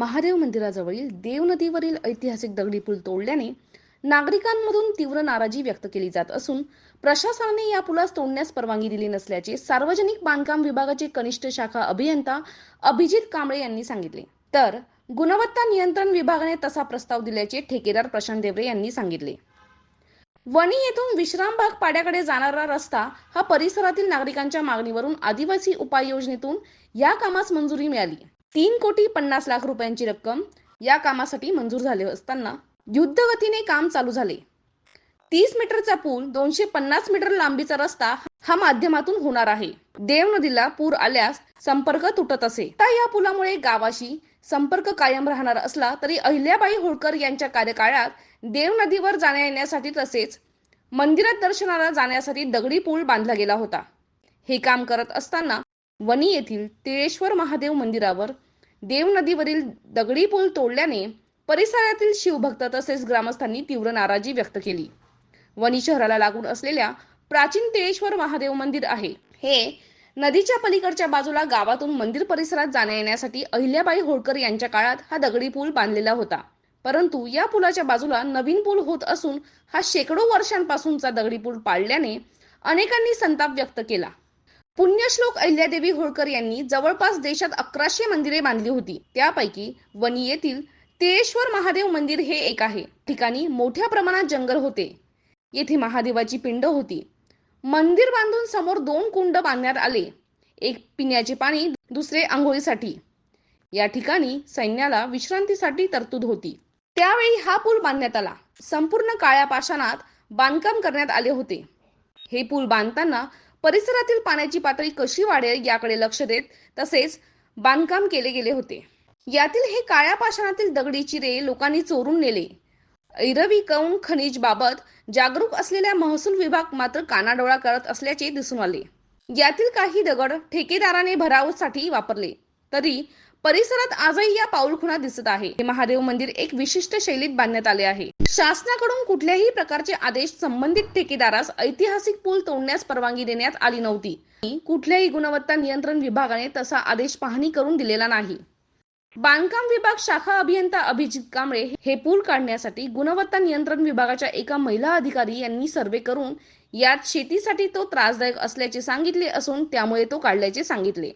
महादेव मंदिराजवळील देव नदीवरील ऐतिहासिक दगडी पूल तोडल्याने नागरिकांमधून तीव्र नाराजी व्यक्त केली जात असून प्रशासनाने या पुलास तोडण्यास परवानगी दिली नसल्याचे सार्वजनिक बांधकाम विभागाचे कनिष्ठ शाखा अभियंता अभिजित कांबळे यांनी सांगितले. तर गुणवत्ता नियंत्रण विभागाने तसा प्रस्ताव दिल्याचे ठेकेदार प्रशांत देवरे यांनी सांगितले. वणी येथून विश्रामबाग पाड्याकडे जाणारा रस्ता हा परिसरातील नागरिकांच्या मागणीवरून आदिवासी उपाययोजनेतून या कामास मंजुरी मिळाली. तीन कोटी पन्नास लाख रुपयांची रक्कम या कामासाठी मंजूर झाले असताना युद्धगतीने काम चालू झाले. तीस मीटरचा पूल दोनशे पन्नास मीटर लांबीचा रस्ता हा माध्यमातून होणार आहे. देव नदीला पूर आल्यास संपर्क तुटत असे. या पुलामुळे गावाशी संपर्क कायम राहणार असला तरी अहिल्याबाई होळकर यांच्या कार्यकाळात देव नदीवर जाण्या येण्यासाठी तसेच मंदिरात दर्शनाला जाण्यासाठी दगडी पूल बांधला गेला होता. हे काम करत असताना वणी येथील तिळेश्वर महादेव मंदिरावर देव नदीवरील दगडी पूल तोडल्याने परिसरातील शिवभक्त तसेच ग्रामस्थांनी तीव्र नाराजी व्यक्त केली. वणी शहराला लागून असलेल्या प्राचीन तिळेश्वर महादेव मंदिर आहे. हे नदीच्या पलीकडच्या बाजूला गावातून मंदिर परिसरात जाण्या येण्यासाठी अहिल्याबाई होळकर यांच्या काळात हा दगडी पूल बांधलेला होता. परंतु या पुलाच्या बाजूला नवीन पूल होत असून हा शेकडो वर्षांपासूनचा दगडी पूल पाडल्याने अनेकांनी संताप व्यक्त केला. पुण्यश्लोक अहिल्यादेवी होळकर यांनी जवळपास देशात अकराशे मंदिरे बांधली होती. त्यापैकी वणी येथील तेश्वर महादेव मंदिर हे एक आहे. ठिकाणी मोठ्या प्रमाणात जंगल होते. येथे महादेवाची पिंड होती. मंदिर बांधून समोर दोन कुंड बांधण्यात आले. एक पिण्याचे पाणी दुसरे आंघोळीसाठी. या ठिकाणी सैन्याला विश्रांतीसाठी तरतूद होती. त्यावेळी हा पूल बांधण्यात आला. संपूर्ण काळ्या पाषाणात बांधकाम करण्यात आले होते. हे पूल बांधताना परिसरातील पाण्याची पातळी कशी वाढेल याकडे लक्ष देत तसेच बांधकाम केले गेले होते. यातील हे काळ्या पाषाणातील दगडी चिरे लोकांनी चोरून नेले. ऐरवी कौन खनिज बाबत जागरूक असलेल्या महसूल विभाग मात्र कानाडोळा करत असल्याचे दिसून आले. यातील काही दगड ठेकेदाराने भरावसाठी वापरले. तरी परिसरात आजही या पाऊलखुणा दिसत आहे. हे महादेव मंदिर एक विशिष्ट शैलीत बांधण्यात आले आहे. शासनाकडून कुठल्याही प्रकारचे आदेश संबंधित ठेकेदारास ऐतिहासिक पूल तोडण्यास परवानगी देण्यात आली नव्हती. कुठल्याही गुणवत्ता नियंत्रण विभागाने तसा आदेश पाहणी करून दिलेला नाही. बांधकाम विभाग शाखा अभियंता अभिजित कांबळे हे पूल काढण्यासाठी गुणवत्ता नियंत्रण विभागाच्या एका महिला अधिकारी यांनी सर्वे करून यात शेतीसाठी तो त्रासदायक असल्याचे सांगितले असून त्यामुळे तो काढल्याचे सांगितले.